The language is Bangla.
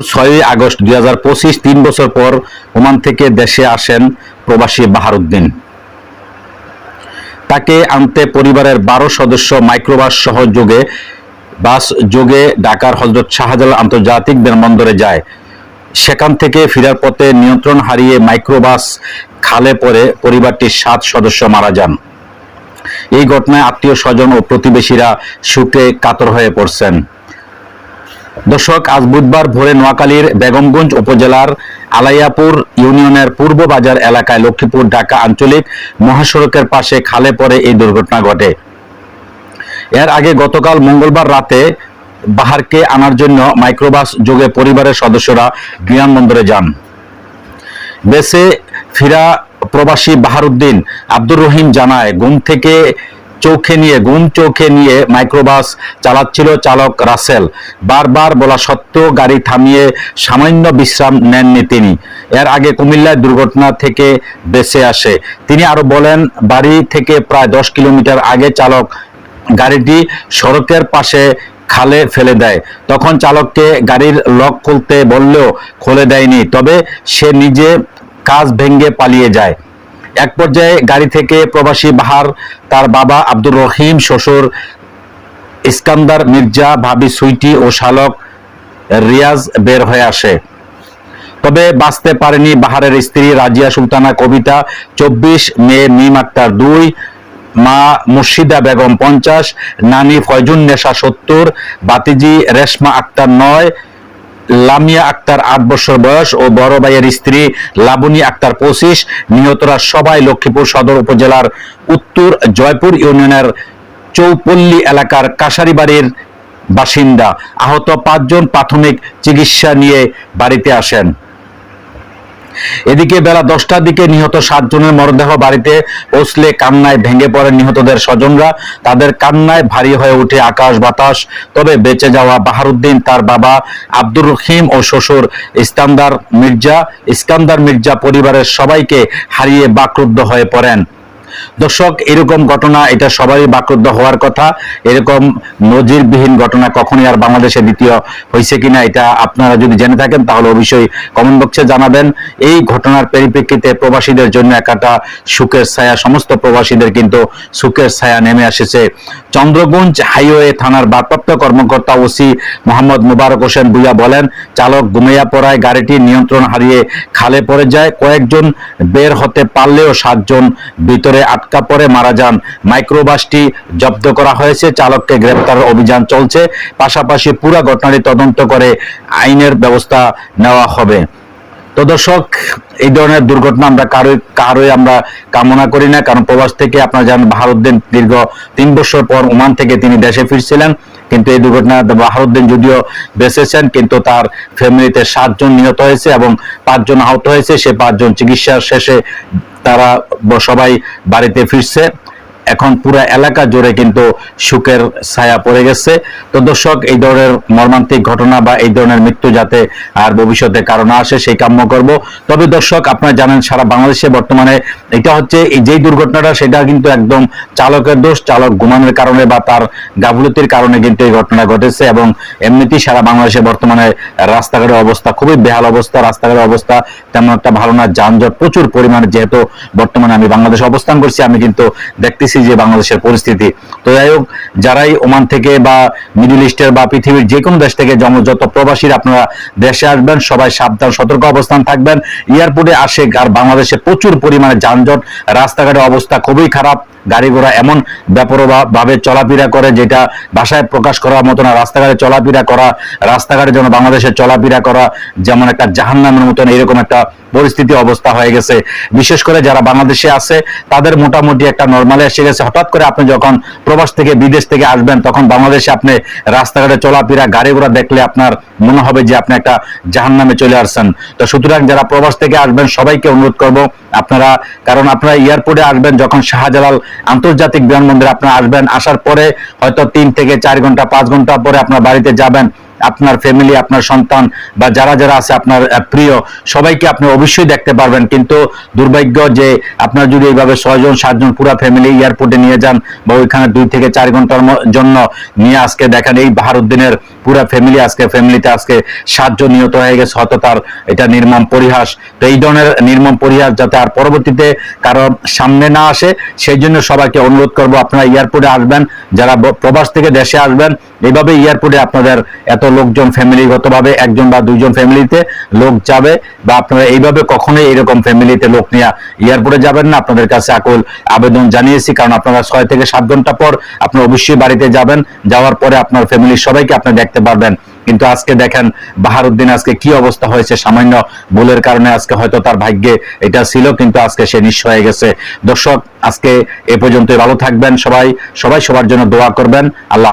ছয়ই আগস্ট দুই হাজার পঁচিশ, তিন বছর পর ওমান থেকে দেশে আসেন প্রবাসী বাহারুদ্দিন। তাকে আনতে পরিবারের বারো সদস্য মাইক্রোবাস সহ যোগে, বাস যোগে ঢাকার হজরত শাহজালাল আন্তর্জাতিক বিমানবন্দরে যায়। সেখান থেকে ফেরার পথে নিয়ন্ত্রণ হারিয়ে মাইক্রোবাস খালে পড়ে পরিবারটির সাত সদস্য মারা যান। এই ঘটনায় আত্মীয় স্বজন ও প্রতিবেশীরা শোকে কাতর হয়ে পড়ছেন। দর্শক, আজ বুধবার ভোরে নোয়াখালীর বেগমগঞ্জ উপজেলার আলাইয়াপুর ইউনিয়নের পূর্ব বাজার এলাকায় লক্ষ্মীপুর ঢাকা আঞ্চলিক মহাসড়কের পাশে খালে পড়ে এই দুর্ঘটনা ঘটে। এর আগে গতকাল মঙ্গলবার রাতে বাহারকে আনার জন্য মাইক্রোবাস যোগে পরিবারের সদস্যরা বিমানবন্দরে যান। বেসে ফিরা প্রবাসী বাহারুদ্দিন আব্দুর রহিম জানায়, ঘুম থেকে চোখে নিয়ে, ঘুম চোখে নিয়ে মাইক্রোবাস চালাচ্ছিল চালক রাসেল। বারবার বলা সত্ত্বেও গাড়ি থামিয়ে সামান্য বিশ্রাম নেননি তিনি। এর আগে কুমিল্লায় দুর্ঘটনা থেকে বেঁচে আসে। তিনি আরও বলেন, বাড়ি থেকে প্রায় দশ কিলোমিটার আগে চালক গাড়িটি সড়কের পাশে খালে ফেলে দেয়। তখন চালককে গাড়ির লক খুলতে বললেও খুলে দেয়নি, তবে সে নিজে কাজ ভেঙে পালিয়ে যায়। এক পর্যায়ে গাড়ি থেকে প্রবাসী বাহার তার বাবা আব্দুর রহিম, শ্বশুর ইস্কান্দার মির্জা, ভাবি সুইটি ও শালক রিয়াজ বের হয়ে আসে। তবে বাঁচতে পারেনি বাহারের স্ত্রী রাজিয়া সুলতানা কবিতা, চব্বিশ মে মিম আক্তার দুই, মা মুর্শিদা বেগম পঞ্চাশ, নানি ফয়জুন নেশা সত্তর, বাতিজি রেশমা আক্তার নয় লামিয়া আক্তার আট বছর বয়স ও বড় ভাইয়ের স্ত্রী লাবনী আক্তার পঁচিশ। নিহতরা সবাই লক্ষ্মীপুর সদর উপজেলার উত্তর জয়পুর ইউনিয়নের চৌপল্লী এলাকার কাশারিবাড়ির বাসিন্দা। আহত পাঁচজন প্রাথমিক চিকিৎসা নিয়ে বাড়িতে আসেন। এদিকে বেলা দশটার দিকে নিহত সাতজনের মরদেহ বাড়িতে পৌঁছলে কান্নায় ভেঙে পড়ে নিহতদের স্বজনরা। তাদের কান্নায় ভারী হয়ে ওঠে আকাশ বাতাস। তবে বেঁচে যাওয়া বাহারুদ্দিন, তার বাবা আব্দুর রহিম ও শ্বশুর ইস্তান্দার মির্জা, ইস্কান্দার মির্জা পরিবারের সবাইকে হারিয়ে বাক্রুদ্ধ হয়ে পড়েন। দর্শক, এরকম ঘটনা, এটা সবারই বাক্রুদ্ধ হওয়ার কথা। এরকম নজিরবিহীন ঘটনা কখনই আর বাংলাদেশে দ্বিতীয় হয়েছে কিনা, এটা আপনারা যদি জেনে থাকেন, তাহলে অবশ্যই কমেন্ট বক্সে জানাবেন। এই ঘটনার পরিপ্রেক্ষিতে প্রবাসীদের জন্য একটা সুখের ছায়া, সমস্ত প্রবাসীদের কিন্তু সুখের ছায়া নেমে এসেছে চন্দ্রগঞ্জ হাইওয়ে থানার ভারপ্রাপ্ত কর্মকর্তা ওসি মোহাম্মদ মুবারক হোসেন ভুইয়া বলেন, চালক ঘুমিয়া পড়ায় গাড়িটি নিয়ন্ত্রণ হারিয়ে খালে পড়ে যায়। কয়েকজন বের হতে পারলেও সাতজন ভিতরে আটকা পড়ে মারা যান। মাইক্রোবাসটি জব্দ করা হয়েছে, চালককে গ্রেপ্তার অভিযান চলছে, পাশাপাশি পুরো ঘটনাটি তদন্ত করে আইনের ব্যবস্থা নেওয়া হবে। তো দর্শক, এই ধরনের দুর্ঘটনা আমরা কারোই কারোই আমরা কামনা করি না, কারণ প্রবাস থেকে আপনারা জানেন ভারত দীর্ঘ তিন বছর পর ওমান থেকে তিনি দেশে ফিরছিলেন। কিন্তু এই দুর্ঘটনায় বাহারুদ্দিন যদিও বেঁচেছেন, কিন্তু তার ফ্যামিলিতে সাতজন নিহত হয়েছে এবং পাঁচজন আহত হয়েছে। সে পাঁচজন চিকিৎসার শেষে তারা সবাই বাড়িতে ফিরছে। এখন পুরো এলাকা জুড়ে কিন্তু সুখের ছায়া পড়ে গেছে। তো দর্শক, এই ধরনের মর্মান্তিক ঘটনা বা এই ধরনের মৃত্যু যাতে আর ভবিষ্যতে কারণ আসে, সেই কাম্য করব। তবে দর্শক, আপনারা জানেন, সারা বাংলাদেশে বর্তমানে এটা হচ্ছে, এই যেই দুর্ঘটনাটা, সেটা কিন্তু একদম চালকের দোষ। চালক ঘুমানোর কারণে বা তার গাফলতির কারণে কিন্তু এই ঘটনা ঘটেছে এবং এমনিতেই সারা বাংলাদেশে বর্তমানে রাস্তাঘাটের অবস্থা খুবই বেহাল অবস্থা। রাস্তাঘাটের অবস্থা তেমন একটা ভালো না। যানজট প্রচুর পরিমাণে যেহেতু বর্তমানে আমি বাংলাদেশে অবস্থান করছি, আমি কিন্তু দেখতেছি যে বাংলাদেশের পরিস্থিতি। তো যাই হোক, যারাই ওমান থেকে বা মিডিল ইস্টের বা পৃথিবীর যে কোনো দেশ থেকে যত প্রবাসীরা আপনারা দেশে আসবেন, সবাই সাবধান, সতর্ক অবস্থান থাকবেন। এয়ারপোর্টে আসে আর বাংলাদেশে প্রচুর পরিমাণে যানজট, রাস্তাঘাটের অবস্থা খুবই খারাপ। গাড়ি ঘোড়া এমন ব্যাপরোয়া ভাবে চলাফেরা করে যেটা ভাষায় প্রকাশ করার মতো না। রাস্তাঘাটে চলাফেরা করা, রাস্তাঘাটে যেন বাংলাদেশে চলাফেরা করা যেমন একটা জাহান্নামের মতন এরকম একটা পরিস্থিতি অবস্থা হয়ে গেছে। বিশেষ করে যারা বাংলাদেশে আছে, তাদের মোটামুটি একটা নর্মালে এসে গেছে। হঠাৎ করে আপনি যখন প্রবাস থেকে বিদেশ থেকে আসবেন, তখন বাংলাদেশে আপনি রাস্তাঘাটে চলাফেরা, গাড়ি ঘোড়া দেখলে আপনার মনে হবে যে আপনি একটা জাহান্নামে চলে আসছেন। তো সুতরাং যারা প্রবাস থেকে আসবেন, সবাইকে অনুরোধ করব আপনারা, কারণ আপনারা এয়ারপোর্টে আসবেন যখন শাহজালাল আন্তর্জাতিক বিমানবন্দরে আপনারা আসবেন, আসার পরে হয়তো তিন থেকে চার ঘণ্টা, পাঁচ ঘণ্টা পরে আপনার বাড়িতে যাবেন, আপনার ফ্যামিলি আপনার সন্তান বা যারা যারা আছে আপনার প্রিয়, সবাইকে আপনি অবশ্যই দেখতে পারবেন। কিন্তু দুর্ভাগ্য যে আপনার যদি এইভাবে ছয়জন, সাতজন পুরো ফ্যামিলি এয়ারপোর্টে নিয়ে যান বা ওইখানে দুই থেকে চার ঘণ্টার জন্য নিয়ে আজকে দেখেন এই বাহারুদ্দিনের পুরো ফ্যামিলি আজকে ফ্যামিলিতে আজকে সাতজন নিহত হয়ে গেছে, হয়তো তার এটা নির্মম পরিহাস। তো এই ধরনের নির্মম পরিহাস যাতে আর পরবর্তীতে কারও সামনে না আসে, সেই জন্য সবাইকে অনুরোধ করব, আপনারা এয়ারপোর্টে আসবেন, যারা প্রবাস থেকে দেশে আসবেন, এইভাবে এয়ারপোর্টে আপনাদের এত লোকজন ফ্যামিলিগতভাবে একজন বা দুইজন ফ্যামিলিতে লোক যাবে, বা আপনারা এইভাবে কখনোই এরকম ফ্যামিলিতে লোক নিয়ে এয়ারপোর্টে যাবেন না। আপনাদের কাছে আকুল আবেদন জানিয়েছি, কারণ আপনারা ছয় থেকে সাত ঘণ্টা পর আপনারা অবশ্যই বাড়িতে যাবেন, যাওয়ার পরে আপনার ফ্যামিলির সবাইকে আপনার দেখতে পারবেন। কিন্তু আজকে দেখেন, বাহারুদ্দিন আজকে কি অবস্থা হয়েছে সামান্য ভুলের কারণে আজকে হয়তো তার ভাগ্যে এটা ছিল, কিন্তু আজকে সে নিঃস হয়ে গেছে। দর্শক, আজকে এ পর্যন্ত ভালো থাকবেন সবাই। সবাই সবার জন্য দোয়া করবেন। আল্লাহ